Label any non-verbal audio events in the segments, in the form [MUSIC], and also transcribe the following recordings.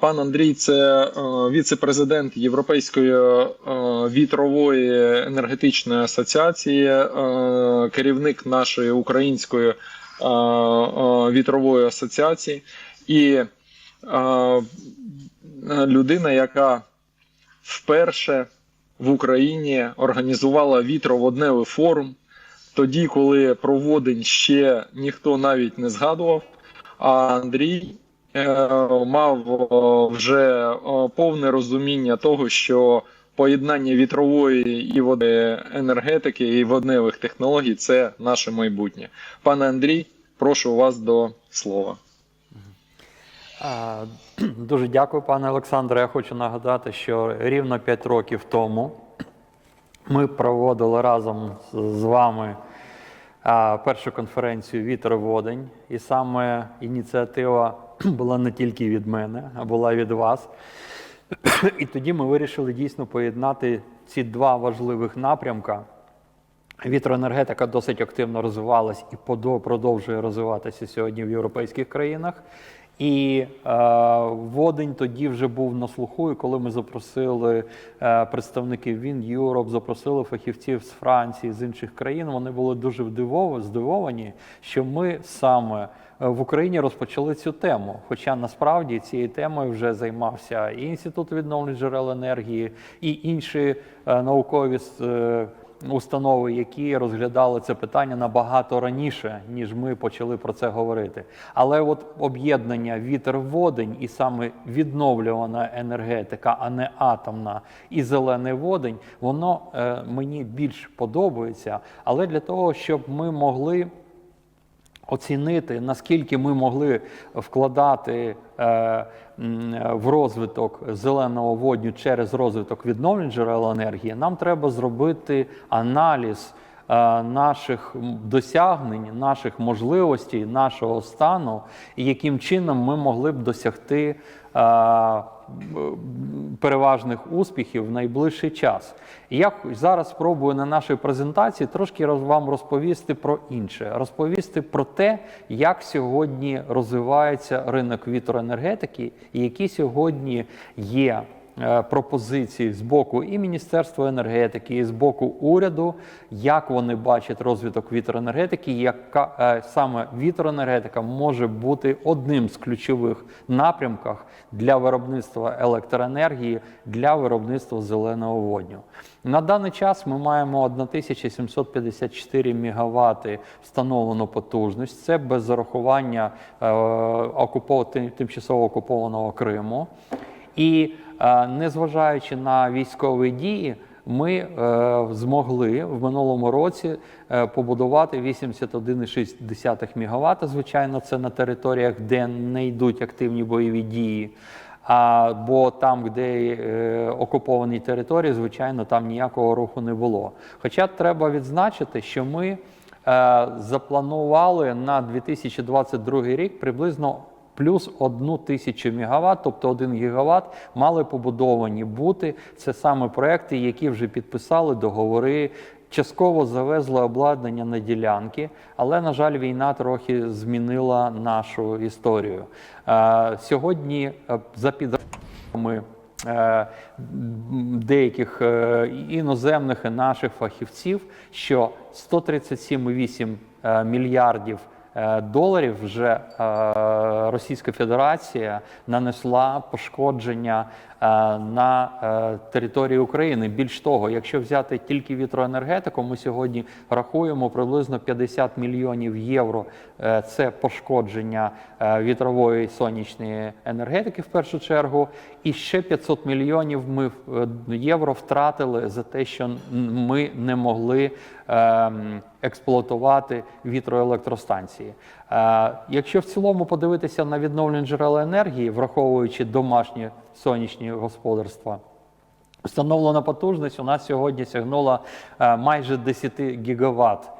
Пан Андрій це е, віце-президент Європейської е, вітрової енергетичної асоціації, е, керівник нашої української вітрової асоціації і людина, яка вперше в Україні організувала вітроводневий форум, тоді, коли про ще ніхто навіть не згадував. А Андрій мав е, вже е, повне розуміння того, що поєднання вітрової і води енергетики і водневих технологій це наше майбутнє. Пане Андрій, прошу вас до слова. [CLEARS THROAT] Дуже дякую, пане Олександре. Я хочу нагадати, що рівно 5 років тому ми проводили разом з вами першу конференцію Вітер Водень. І саме ініціатива [CLEARS THROAT] була не тільки від мене, а була від вас. [CLEARS THROAT] І тоді ми вирішили дійсно поєднати ці два важливих напрямка. Вітроенергетика досить активно розвивалась і продовжує розвиватися сьогодні в європейських країнах. І е, водень тоді вже був на слуху, і коли ми запросили е, представників Wind Europe, запросили фахівців з Франції, з інших країн, вони були дуже вдивов- здивовані, що ми саме е, в Україні розпочали цю тему. Хоча насправді цією темою вже займався і Інститут відновлень джерел енергії, і інші е, наукові е, установи, які розглядали це питання набагато раніше, ніж ми почали про це говорити. Але от об'єднання вітер-водень і саме відновлювана енергетика, а не атомна і зелений водень, воно е, мені більш подобається. Але для того, щоб ми могли оцінити, наскільки ми могли вкладати в розвиток зеленого водню через розвиток відновлень джерел енергії, нам треба зробити аналіз е, наших досягнень, наших можливостей, нашого стану, і яким чином ми могли б досягти. Е, переважних успіхів в найближчий час. Я зараз спробую на нашій презентації трошки вам розповісти про інше, розповісти про те, як сьогодні розвивається ринок вітроенергетики і які сьогодні є пропозиції з боку і Міністерства енергетики, і з боку уряду, як вони бачать розвиток вітроенергетики, яка е, саме вітроенергетика може бути одним з ключових напрямків для виробництва електроенергії, для виробництва зеленого водню. На даний час ми маємо 1754 МВт встановлену потужність. Це без зарахування е, окупо- тим- тимчасово окупованого Криму. І е, незважаючи на військові дії, ми е, змогли в минулому році е, побудувати 81,6 МВт. Звичайно, це на територіях, де не йдуть активні бойові дії. А, бо там, де е, окуповані території, звичайно, там ніякого руху не було. Хоча треба відзначити, що ми е, запланували на 2022 рік приблизно плюс одну тисячу мегаватт, тобто 1 гігаватт, мали побудовані бути. Це саме проекти, які вже підписали договори. Частково завезли обладнання на ділянки, але, на жаль, війна трохи змінила нашу історію. Е, сьогодні е, за підрахунками е, деяких іноземних і наших фахівців, що 137,8 е, мільярдів доларів вже е, Російська Федерація нанесла пошкодження е, на е, території України. Більш того, якщо взяти тільки вітроенергетику, ми сьогодні рахуємо приблизно 50 мільйонів євро. Е, Це пошкодження е, вітрової сонячної енергетики в першу чергу, і ще 500 мільйонів ми е, євро втратили за те, що ми не могли експлуатувати вітроелектростанції. Е, Якщо в цілому подивитися на відновлення джерел енергії, враховуючи домашні сонячні господарства, встановлена потужність у нас сьогодні сягнула е, майже 10 гігаватт.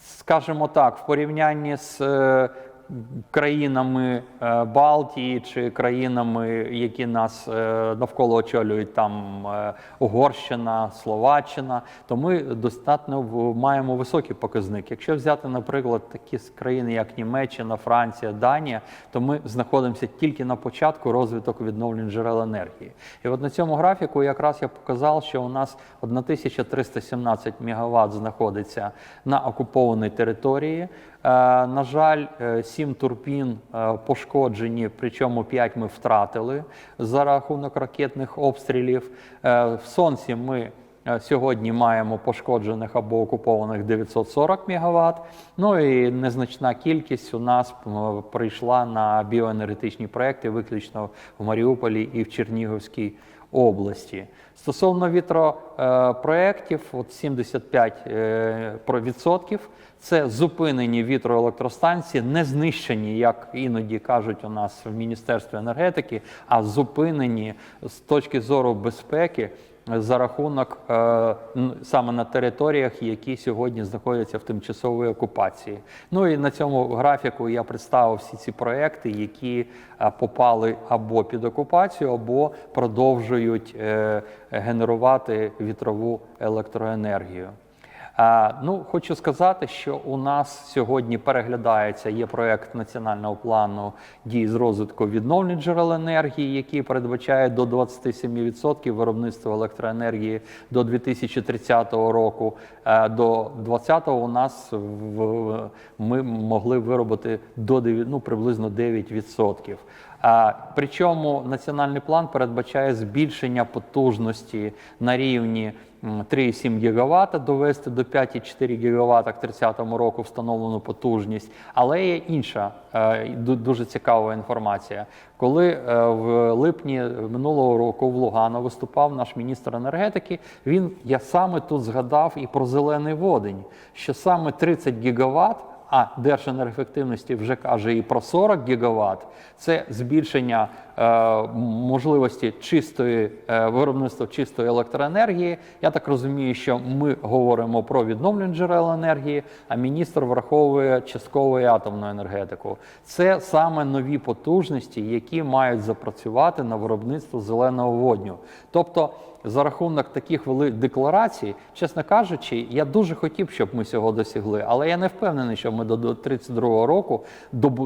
Скажімо так, в порівнянні з е, країнами е, Балтії чи країнами, які нас е, навколо очолюють, там е, Угорщина, Словаччина, то ми достатньо маємо високий показник. Якщо взяти, наприклад, такі країни, як Німеччина, Франція, Данія, то ми знаходимося тільки на початку розвитку відновлень джерел енергії. І от на цьому графіку якраз я показав, що у нас 1317 МВт знаходиться на окупованій території. Е, На жаль, 7 турбін е, пошкоджені, причому 5 ми втратили за рахунок ракетних обстрілів. Е, В сонці ми е, сьогодні маємо пошкоджених або окупованих 940 МВт. Ну і незначна кількість у нас прийшла на біоенергетичні проекти, виключно в Маріуполі і в Чернігівській області. Стосовно вітропроєктів, от 75 е, про це зупинені вітроелектростанції, не знищені, як іноді кажуть у нас в Міністерстві енергетики, а зупинені з точки зору безпеки за рахунок е, саме на територіях, які сьогодні знаходяться в тимчасовій окупації. Ну і на цьому графіку я представив всі ці проекти, які е, попали або під окупацію, або продовжують е, генерувати вітрову електроенергію. Е, Ну, хочу сказати, що у нас сьогодні переглядається є проект національного плану дій з розвитку відновлень джерел енергії, який передбачає до 27% виробництва електроенергії до 2030 року. Е, До 2020 у нас в- ми могли виробити до 9, ну, приблизно 9%. Причому національний план передбачає збільшення потужності на рівні м, 3,7 ГВт, довести до 5,4 ГВт к 30 року встановлену потужність. Але є інша е, дуже цікава інформація. Коли е, в липні минулого року в Лугано виступав наш міністр енергетики, він я саме тут згадав і про зелений водень, що саме 30 ГВт а Держенергоефективності вже каже і про 40 гігават. Це збільшення можливості чистої е, виробництва чистої електроенергії. Я так розумію, що ми говоримо про відновлення джерел енергії, а міністр враховує часткову і атомну енергетику. Це саме нові потужності, які мають запрацювати на виробництво зеленого водню. Тобто за рахунок таких вели декларацій, чесно кажучи, я дуже хотів, щоб ми цього досягли, але я не впевнений, що ми до 32 року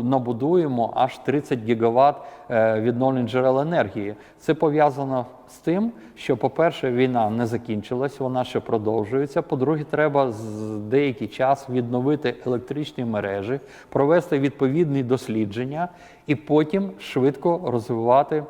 набудуємо аж 30 гігават е, відновлень джерел енергії. Це пов'язано з тим, що, по-перше, війна не закінчилась, вона ще продовжується. По-друге, треба з деякий час відновити електричні мережі, провести відповідні дослідження і потім швидко розвивати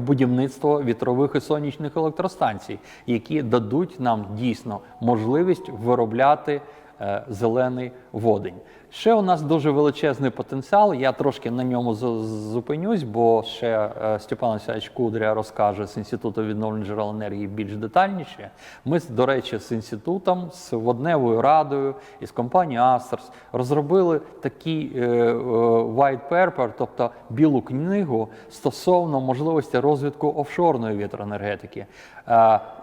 будівництво вітрових і сонячних електростанцій, які дадуть нам дійсно можливість виробляти е, зелений водень. Ще у нас дуже величезний потенціал. Я трошки на ньому зупинюсь, бо ще е, Степан Васильович Кудря розкаже з інституту відновлення джерел енергії більш детальніше. Ми, до речі, з інститутом, з водневою радою і з компанією Астерс розробили такий е, е, white paper, тобто білу книгу стосовно можливості розвитку офшорної вітроенергетики.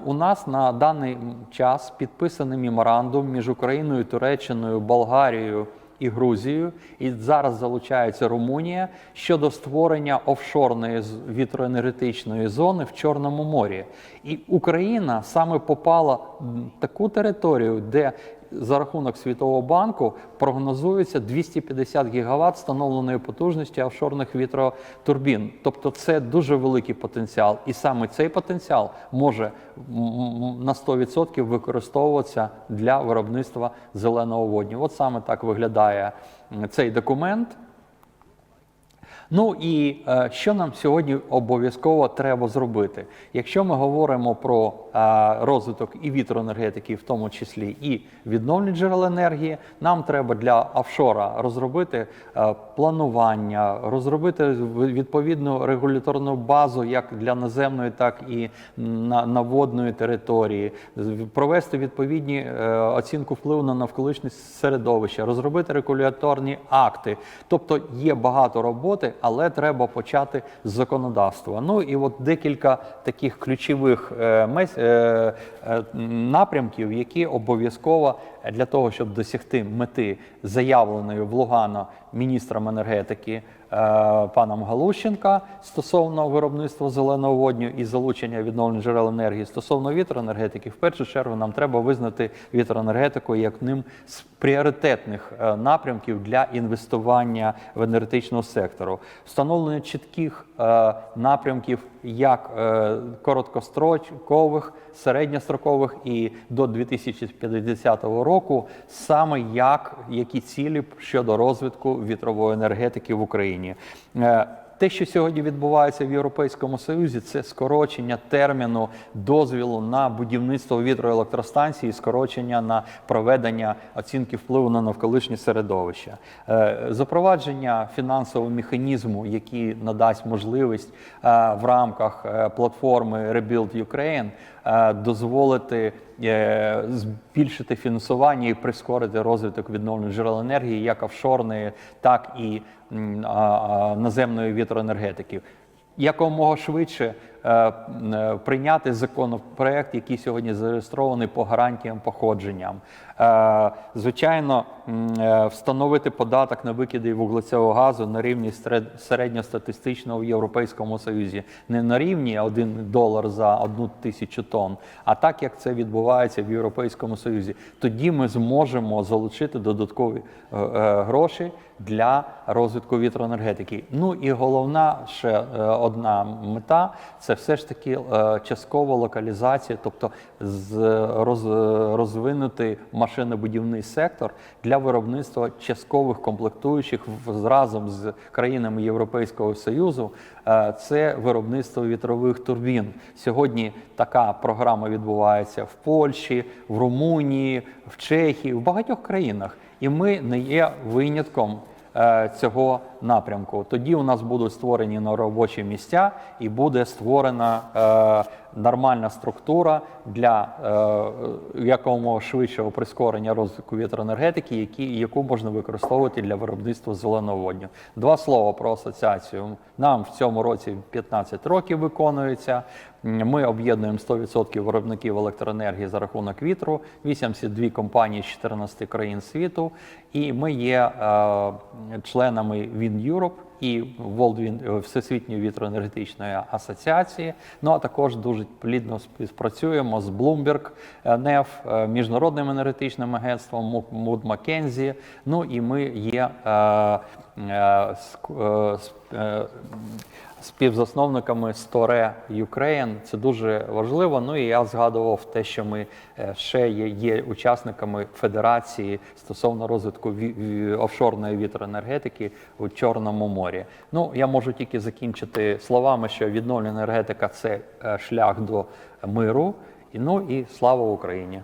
У нас на даний час підписаний меморандум між Україною, Туреччиною, Болгарією і Грузією, і зараз залучається Румунія щодо створення офшорної вітроенергетичної зони в Чорному морі. І Україна саме попала в таку територію, де за рахунок Світового банку прогнозується 250 гігават встановленої потужності офшорних вітротурбін. Тобто це дуже великий потенціал, і саме цей потенціал може на 100% використовуватися для виробництва зеленого водню. От саме так виглядає цей документ. Ну і е, що нам сьогодні обов'язково треба зробити? Якщо ми говоримо про е, розвиток і вітроенергетики, в тому числі і відновлення джерел енергії, нам треба для офшора розробити е, планування, розробити відповідну регуляторну базу як для наземної, так і на, на водної території, провести відповідні оцінку впливу на навколишнє середовище, розробити регуляторні акти. Тобто є багато роботи, але треба почати з законодавства. Ну і от декілька таких ключових е, е, е, напрямків, які обов'язково для того, щоб досягти мети заявленої в Лугано міністром енергетики е, паном Галущенка стосовно виробництва зеленого водню і залучення відновлених джерел енергії стосовно вітроенергетики, в першу чергу нам треба визнати вітроенергетику як ним з пріоритетних е, напрямків для інвестування в енергетичного сектору. Встановлення чітких е, напрямків як е, короткострокових, середньострокових і до 2050 року, саме як які цілі щодо розвитку вітрової енергетики в Україні. Те, що сьогодні відбувається в Європейському Союзі, це скорочення терміну дозвілу на будівництво вітроелектростанції, скорочення на проведення оцінки впливу на навколишнє середовище, Е, запровадження фінансового механізму, який надасть можливість е, в рамках е, платформи Rebuild Ukraine дозволити е, збільшити фінансування і прискорити розвиток відновлених джерел енергії, як офшорної, так і наземної вітроенергетики. Якомога швидше е, е, прийняти законопроект, який сьогодні зареєстрований по гарантіям походженням. Е, звичайно, е, встановити податок на викиди вуглецевого газу на рівні середньостатистичного в Європейському Союзі, не на рівні 1 долар за одну тисячу тонн, а так як це відбувається в Європейському Союзі. Тоді ми зможемо залучити додаткові е, е, гроші для розвитку вітроенергетики. Ну і головна ще е, одна мета це все ж таки е, часткова локалізація, тобто роз, розвинути машинобудівний сектор для виробництва часткових комплектуючих разом з країнами Європейського Союзу. Е, Це виробництво вітрових турбін. Сьогодні така програма відбувається в Польщі, в Румунії, в Чехії, в багатьох країнах. І ми не є винятком е, цього напрямку. Тоді у нас будуть створені на робочі місця і буде створена е, нормальна структура для е, якомога швидшого прискорення розвитку вітроенергетики, які, яку можна використовувати для виробництва зеленого водню. Два слова про асоціацію. Нам в цьому році 15 років виконується. Ми об'єднуємо 100% виробників електроенергії за рахунок вітру, 82 компанії з 14 країн світу, і ми є е, членами Wind Europe і World е, Всесвітньої вітроенергетичної асоціації. Ну а також дуже плідно співпрацюємо з Bloomberg, е, NEF, е, міжнародним енергетичним агентством Mood Mackenzie. Ну і ми є е, е, е, е, співзасновниками Store Ukraine. Це дуже важливо. Ну і я згадував те, що ми е, ще є, є учасниками федерації стосовно розвитку офшорної вітроенергетики у Чорному морі. Ну я можу тільки закінчити словами, що відновлена енергетика це е, шлях до миру. Ну і слава Україні.